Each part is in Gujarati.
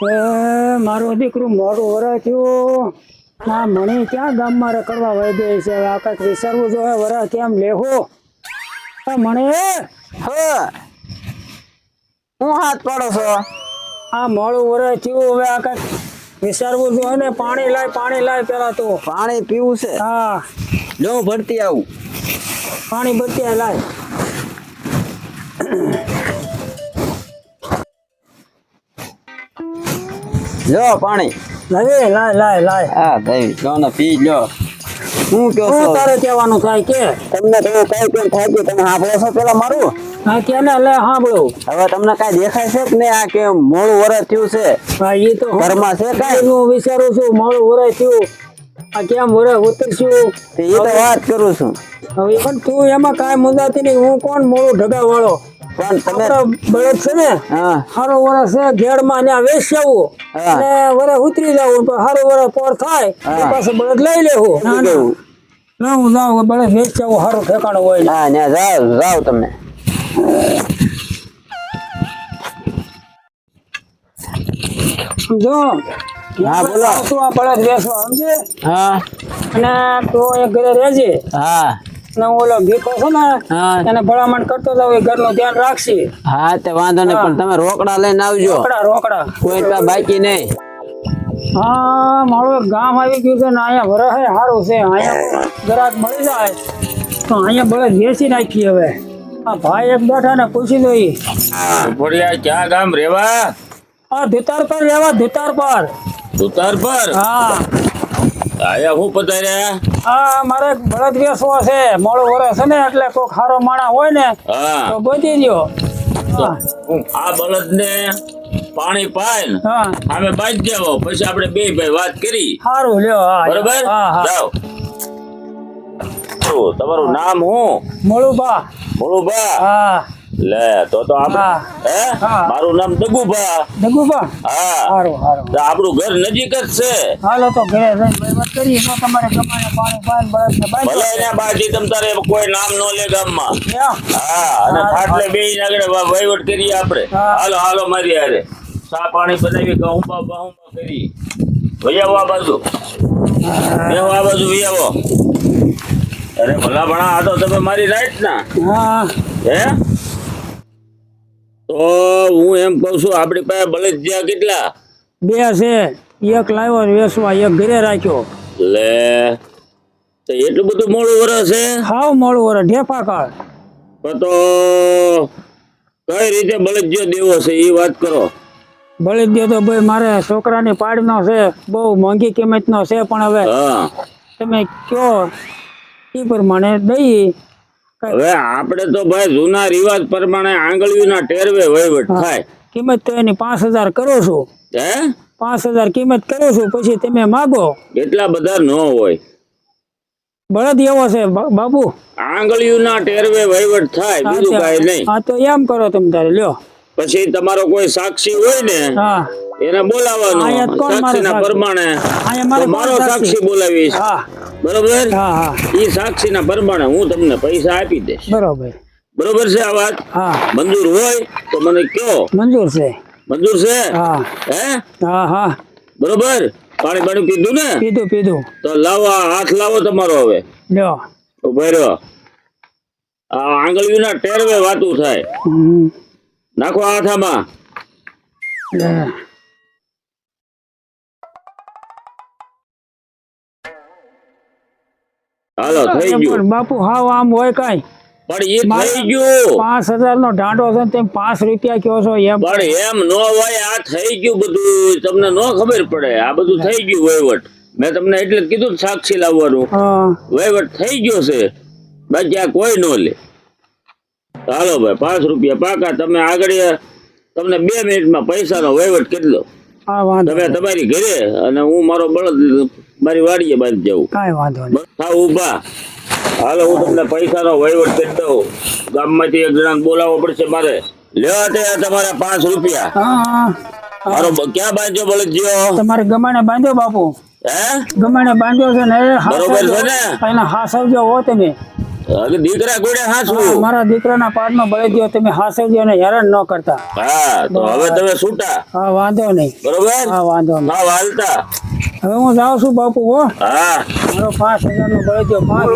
એ મારું દીકરું મોડું વરસ થયું. આ મણી ક્યાં ગામમાં રખડવા વહી ગઈ છે? આ કંઈક વિચારવું જોઈએ વરસ કેમ લેહો? મણી હું હાથ પાડો છો? આ મોડું વરસ થયું. હવે આ કંઈક વિચારવું જોઈએ ને પાણી લાય પાણી લાય પેલા તો. પાણી પીવું છે? હા. જો ભરતી આવું. પાણી ભરતી લાય. જો પાણી. લાવે લાય લાય લાય. હા ભાઈ જો ને પી લ્યો હું કયો છો તારે કહેવાનું થાય કે? તમને તો કઈ કેમ થાય કે તમે હાંભળો છો પેલા મારું? હા કે ને લે હાંભળો. હવે તમને કાઈ દેખાય છે કે નહીં આ કે મોડું વરસ થયું છે? હા એ તો ઘરમાં છે કાઈ? હું વિચારું છું મોડું વરસ થયું. આ કેમ વરસ ઉતરશું? એ તો વાત કરું છું. હવે પણ તું એમાં કાંઈ મુદ્દાથી નહીં. હું કોણ મોડું ઢગા વાળો પણ તમે બળદ છે ને હા. વરસ છે ઘેડમાં ત્યાં વેચી આવું. અને વરસ ઉતરી જવું પણ સારો વરસ પોર થાય તો બળદ લઈ લેવું. ના ના. કેવું? ના હું જાઉં બળદ વેચી આવું સારું ઠેકાણું હોય. હા ત્યાં જાઓ જાઓ તમે. જો હા, બોલો. તું આ બળદ વેચવા સમજે? હા. અને તો એક ઘરે રહેજે. હા. ને હું ઓલો ભીખો છે ને એને ભલામણ કરતો એ ઘરનું ધ્યાન રાખશે. હા તે વાંધો નહીં પણ તમે રોકડા લઈને આવજો. રોકડા રોકડા. કોઈ બાકી નહીં. હા મારું ગામ આવી ગયું છે ને અહીંયા વરહે સારું છે. અહીંયા ગ્રાહક મળી જાય. તો અહીંયા બળદ વેચી નાખી હવે. આ ભાઈ એક બેઠા ને પૂછી દઈ ભોળિયા ક્યાં ગામ રેવા? આ ધુતાર પર રહેવા ધુતાર પર. ઉતાર પર? હા. આયા હું પધાર્યા? હા મારે બળદ વેચવો છે. મોડું વરસ છે ને એટલે કોઈ ખારો માણા હોય ને તો ગોતી દ્યો. આ બળદ ને પાણી પાય ને આમે બાજ દેવો પછી આપણે બે ભાઈ વાત કરી. સારું લ્યો બરોબર? હા હા. જાઓ. તમારું નામ હું? મોળુબા મોળુબા હા. લે તો તો આપણે હે. મારું નામ દગુભા. દગુભા? હા. સારું તો આપણું ઘર નજીક જ છે. હાલો તો ઘરે જઈને કરીએ. તો તમારે ગમાને પાણી પાન બળદ ને ભલે બાંધો બાજી તમ તારે કોઈ નામ નો લે ગામમાં. હા અને ફાટલે ખાટલે બે આગળ વહીવટ કરીએ આપણે. હાલો હાલો મારી હારે. ચા પાણી બનાવી ઘઉંબા માં કરી વૈયાવો આ બાજુ. બેહો આ બાજુ વૈયાવો. અરે ભલા ભણા આ તો તમે મારી રાઈટ ના હા. હે? તો હું એમ કહું છું આપણી પાસે બળદ જ્યાં કેટલા? બે છે. એક લાવ્યો ને વેચવા એક ઘરે રાખ્યો. લે તો એટલું બધું મોડું વરસ છે? હાવ મોડું વરે ઢેફા કાળ. તો કઈ રીતે બળદ દેવો છે એ વાત કરો. બળી તો ભાઈ મારે છોકરાની પાડનો છે બહુ મોંઘી કિંમતનો છે પણ હવે હા. તમે કયો એ પ્રમાણે દઈ. હવે આપણે તો ભાઈ જૂના રિવાજ પ્રમાણે આંગળીઓના ટેરવે વહીવટ થાય. કિંમત તો એની પાંચ હજાર કરો છો. હે? પાંચ હજાર કિંમત કરો છો પછી તમે માગો. એટલા બધા ન હોય. બળદ એવો છે બા- બાબુ. આંગળીઓના ટેરવે વહીવટ થાય બીજું કાંઈ નહીં. હા તો એમ કરો તમે તારે લ્યો. પછી તમારો કોઈ સાક્ષી હોય ને હા. એને બોલાવવાનો. સાક્ષીના પ્રમાણે મારે સાક્ષી? બોલાવીશ. હા. બરોબર? હા હા. સાક્ષીના પ્રમાણે હું તમને પૈસા આપી દઈશ. બરોબર. બરોબર છે આ વાત? હા. મંજૂર હોય તો મને કયો? મંજૂર છે. મંજૂર છે? હા. હે? હા હા. બરોબર? પાણી પાણી પીધું ને? પીધું પીધું. તો લાવો હાથ લાવો તમારો હવે. લ્યો. ઊભો રહ્યો. આ આંગળીઓના ટેરવે વાતું થાય. નાખો હાથામાં. લે. હાલો થઈ ગયું. બાપુ હાવ આમ હોય કઈ. પણ એ થઈ ગયું. પાંચ હજાર નો ઢાંડો છે તેમ પાંચ રૂપિયા કયો છો એમ. પણ એમ નો હોય આ થઈ ગયું બધું. તમને નો ખબર પડે. આ બધું થઈ ગયું વહીવટ. મેં તમને એટલે કીધું સાક્ષી લાવવાનું. વહીવટ થઈ ગયો છે. બાકી આ કોઈ નો લે. હાલો ભાઈ પાંચ રૂપિયા પાકા. તમે આગળ તમને બે મિનિટમાં પૈસાનો વહીવટ કેટલો? તમે તમારી ઘરે અને હું મારો બળદ મારી વાડીએ બાંધી જવું કાંઈ વાંધો નહીં. હા ઊભા. હાલો હું તમને પૈસાનો વહીવટ કરી દઉં. ગામમાંથી એક જણાને બોલાવવો પડશે મારે. લેવા તે તમારા પાંચ રૂપિયા. મારો ક્યાં બાંધ્યો બળદજીઓ તમારે ગમાણે બાંધ્યો બાપુ. હે? ગમાણે બાંધ્યો છે ને બરોબર છે ને? એના હાથ આવજો હો તમે હવે દીકરા ગોડે હાસવું. મારા દીકરાના પાડમાં બળી ગયો તમે હાસવજો અને હેરાન ન કરતા. હા તો હવે તમે છૂટા હા વાંધો નહીં. બરોબર? હા વાંધો નહીં. હા વાલતા. હવે હું જાઉં છું બાપુ હો. હા. મારો પાંચ હજાર નો બળી ગયો પાંચ.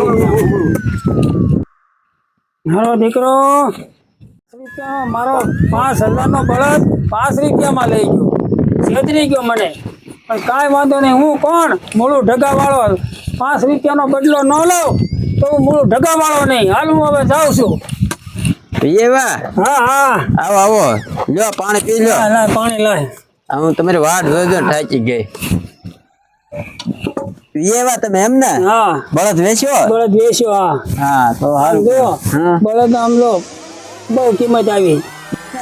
મારો દીકરો. મારો પાંચ હજાર નો બળદ પાંચ રૂપિયામાં લઈ ગયો. છેતરી ગયો મને. પણ કાંઈ વાંધો નહીં. હું કોણ? મૂળું ઢગાવાળો. પાંચ રૂપિયાનો બદલો ન લઉં તો હું મૂળું ઢગાવાળો નહીં. હાલ હું હવે જાઉં છું. પીએવા હા હા. આવો આવો. લ્યો પાણી પી લ્યો. લાય, પાણી લાય. આ હું તમારી વાટ જોજો થાકી ગઈ. પીએવા તમે એમ ને? હા. બળદ વેચ્યો? બળદ વેચ્યો હા. હા તો હાલ જો હા. બળદ આમ લો. બહુ કિંમત આવી.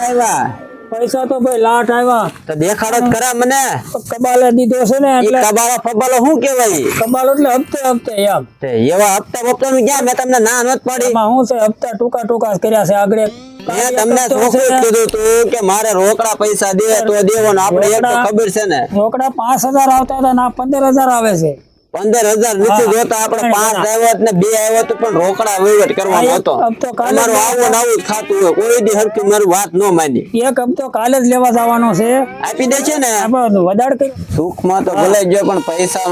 આવ્યા? પૈસા તો ભાઈ લાટ આવ્યા તો દેખાડો જ ખરા મને. કબાલે દીધો છે ને એટલે કબાલો ફબાલો શું કહેવાય? કબાલ એટલે હપ્તે હપ્તે એમ. તે એવા હપ્તા બપ્તા નું ક્યાં? મેં તમને ના નત પાડી. એમાં શું છે? હપ્તા ટૂંકા ટૂંકા કર્યા છે આગળ મેં તમને જ કીધું તું કે મારે રોકડા પૈસા દે તો દેવો ને આપણે એક તો ખબર છે ને. રોકડા પાંચ હજાર આવતા હતા ના પંદર હજાર આવે છે. પંદર હજાર નથી જોતા આપણે પાંચ આવ્યા ને બે આવ્યા તો પણ રોકડા વહીવટ કરવાનો હતો. તમારું આવું ને આવું ખાતું હોય કોઈ દી હરકી મારી વાત ન માની. એક હપ્તો કાલે જ લેવા જવાનો છે. આપી દે છે ને. વધાર કરી સુખમાં તો ભલે જો પણ પૈસા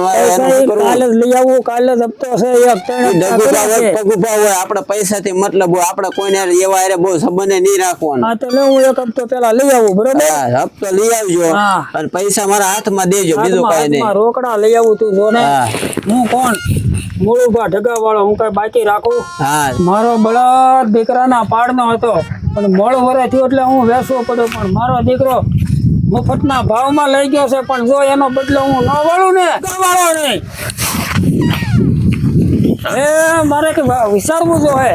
કાલે જ લઈ આવવું કાલે જ હપ્તો છે એ હપ્તા હોય આપણે પૈસાથી મતલબ હોય આપણે કોઈને એવા અરે બહુ સંબંધ નહીં રાખવાનો. હા તો લે હું એક હપ્તો પેલા લઈ આવું બરોબર? હપ્તો લઈ આવજો અને પૈસા મારા હાથમાં દેજો બીજું કઈ નહીં. રોકડા લઈ આવું તું જો ને. હા. કોણ? મૂળુભા ઢગા વાળો હું કઈ બાકી રાખું? હા. મારો બળદ દીકરાના પાડનો હતો. પણ મોળ વરે થયો એટલે હું વેસવો પડ્યો. પણ મારો દીકરો મફતના ભાવમાં લઈ ગયો છે. પણ જો એનો બદલો હું ન વાળું ને? વાળો નહીં એ મારે કે વિચારવું જો હે.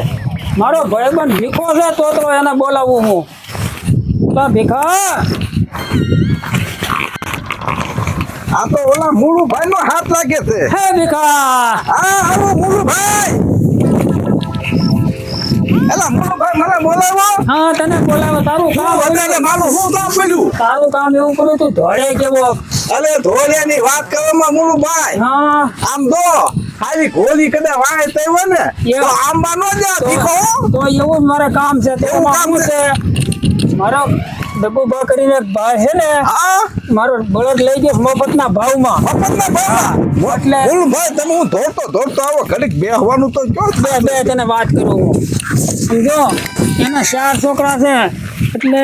મારો ભાઈબંધ ભીખો છે તો તો એને બોલાવું હું. ભીખા? આ તો ઓલા મુળુભાઈ નો હાથ લાગે છે. હે ભીખા આ આવો મુળુભાઈ! એલા મને બોલાવો. હા તને બોલાવે. તારું કામ વધારે મારું શું કામ પડ્યું? તારું કામ એવું કર્યું તું ધોળે કેવો? અરે ધોળિયાની વાત કરવામાં મુળુભાઈ. હા. આમ તો ખાલી ગોલી કદાચ વાય તો હોય ને તો આંબા નો જા તો એવું મારે કામ છે. તેવું કામ છે? મારો ડબ્બુભા કરીને ભાઈ છે ને હા. મારો બળદ લઈ ગયો મફતના ભાવમાં. મફતના ભાવમાં? એટલે મુળુ ભાઈ તમે હું દોડતો દોડતો આવો ઘડીક બેહવાનું તો જો બે બે તને વાત કરું હું. સમજો? એના ચાર છોકરા છે એટલે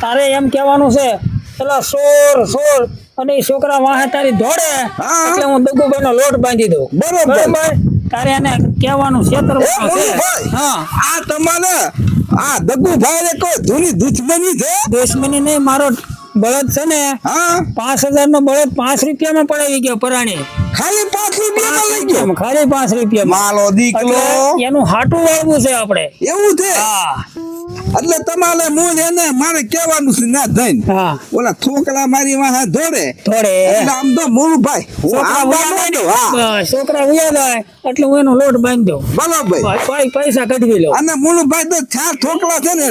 તારે એમ કહેવાનું છે પેલા સોર સોર અને એ છોકરા વાહે તારી દોડે. એટલે હું દગુભાઈનો લોટ બાંધી દઉં. બરોબર. તારે એને કહેવાનું છે હા. આ તમારે આ દગુ ભાઈ કોઈ ધૂની દુશ્મની છે? દુશ્મની નહીં મારો બળદ છે ને હા? પાંચ હજાર નો બળદ પાંચ રૂપિયામાં પડાવી ગયો પરાણી. ખાલી પાંચ રૂપિયામાં લઈ ગયો? ખાલી પાંચ રૂપિયામાં. માલો દીકલો એનું હાટું વાળવું છે આપણે. એવું છે? હા. એટલે તમારે મૂળ એને મારે કહેવાનું છે ના થઈને ઓલા છોકરા મારી વાહ દોડે. દોડે. એટલે આમ તો મૂળ ભાઈ. છોકરા ઉયા જાય છોકરા એટલે હું એનો લોટ બાંધી દઉં. બરાબર. પૈસા કઢવી લો અને મૂળભાઈ તો ચાર ઠોકલા છે ને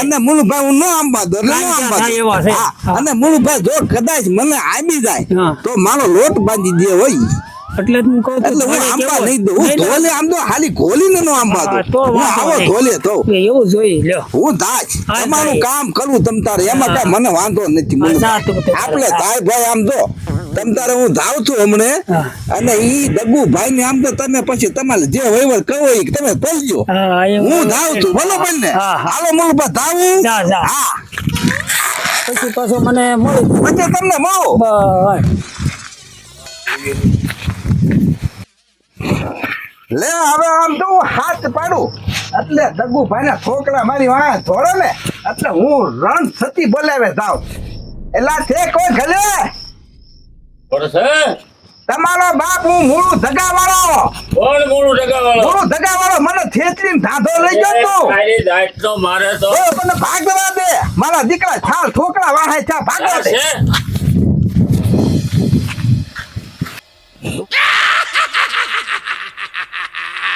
અને મૂળભાઈ હું ન આંબા દો ન આંબા એવા છે. અને મૂળભાઈ જો કદાચ મને આંબી જાય તો મારો લોટ બાંધી દે હોય. એટલે હું કહું એટલે હું આંબા નહીં દઉં હું. ધોલે આમ તો ખાલી ગોલીને નો આંબા દઉં હું આવો ધોલે તો. એવું જોઈ લ્યો. હું દાજ. તમારું કામ કરું તમ તારે એમાં કઈ મને વાંધો નથી મને આપણે તારે. ભાઈ આમ જો. તમ તારે હું ધાવ છું હમણે અને ઈ દગુ ભાઈ ને આમ તો તમે પછી તમારે જે વહીવટ કહો એ તમે કરજો હું ધાવ છું. બરોબર ને. હાલો મોલું જા, જા. હા. પછી પાછો મને મળ્યું પછી તમને મળો. બસ લે હવે આમ તો હું હાથ પાડું. એટલે દગુ ભાઈ ના છોકરા મારી વાહ ધોળે ને એટલે હું રણ થતી બોલાવે જાઉં. એલા છે કોઈ ઘરે તમારો બાપ હું મૂળું ધગા વાળો કોણ મોડું ટકા વાળો મૂળું ધગા વાળો મને થેતરીને ધાધો લઈ ગયો તો. મારી દાઈટ તો મારે તો. મને ભાગવા દે. મારા દીકરા છાલ છોકરા વાહે છા ભાગવા દે.